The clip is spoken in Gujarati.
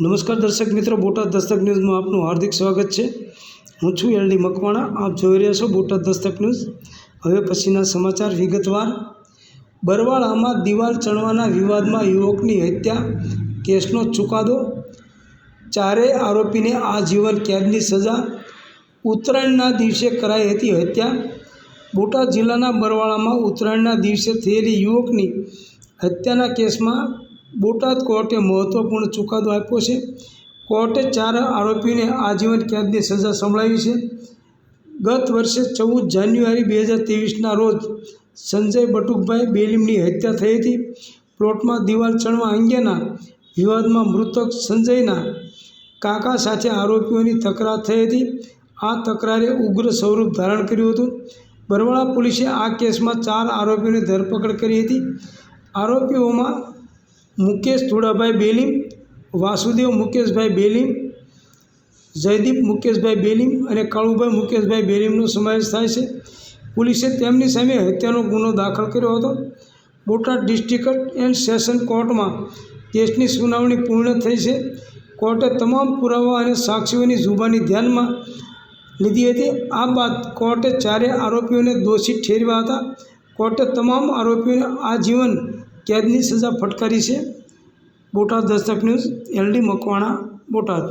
નમસ્કાર દર્શક મિત્રો, બોટાદ દસ્તક ન્યૂઝમાં આપનું હાર્દિક સ્વાગત છે. હું છું એલડી મકવાણા, આપ જોઈ રહ્યા છો બોટાદ દસ્તક ન્યૂઝ. હવે પછીના સમાચાર વિગતવાર. બરવાળામાં દિવાલ ચણવાના વિવાદમાં યુવકની હત્યા, કેસનો ચુકાદો. ચારેય આરોપીને આજીવન કેદની સજા. ઉત્તરાયણના દિવસે કરાઈ હતી હત્યા. બોટાદ જિલ્લાના બરવાળામાં ઉત્તરાયણના દિવસે થયેલી યુવકની હત્યાના કેસમાં બોટાદ કોર્ટે મહત્વપૂર્ણ ચુકાદો આપ્યો છે. કોર્ટે ચાર આરોપીને આજીવન કેદની સજા સંભળાવી છે. ગત વર્ષે ચૌદ જાન્યુઆરી બે હજાર ત્રેવીસના રોજ સંજય બટુકભાઈ બેલીમની હત્યા થઈ હતી. પ્લોટમાં દિવાલ ચણવા અંગેના વિવાદમાં મૃતક સંજયના કાકા સાથે આરોપીઓની તકરાર થઈ હતી. આ તકરારે ઉગ્ર સ્વરૂપ ધારણ કર્યું હતું. બરવાળા પોલીસે આ કેસમાં ચાર આરોપીઓની ધરપકડ કરી હતી. આરોપીઓમાં મુકેશ થોડાભાઈ બેલીમ વાસુદેવ મુકેશભાઈ બેલીમ જયદીપ મુકેશભાઈ બેલીમ અને કાળુભાઈ મુકેશભાઈ બેલીમનો સમાવેશ થાય છે. પોલીસે તેમની સામે હત્યાનો ગુનો દાખલ કર્યો હતો. બોટાદ ડિસ્ટ્રિક્ટ એન્ડ સેશન કોર્ટમાં કેસની સુનાવણી પૂર્ણ થઈ છે. કોર્ટે તમામ પુરાવા અને સાક્ષીઓની જુબાની ધ્યાનમાં લીધી હતી. આ બાદ કોર્ટે ચારેય આરોપીઓને દોષિત ઠેરવ્યા હતા. કોર્ટે તમામ આરોપીઓને આજીવન કેદની સજા ફટકારી છે બોટાદ દસ્તક ન્યૂઝ એલડી મકવાણા બોટાદ.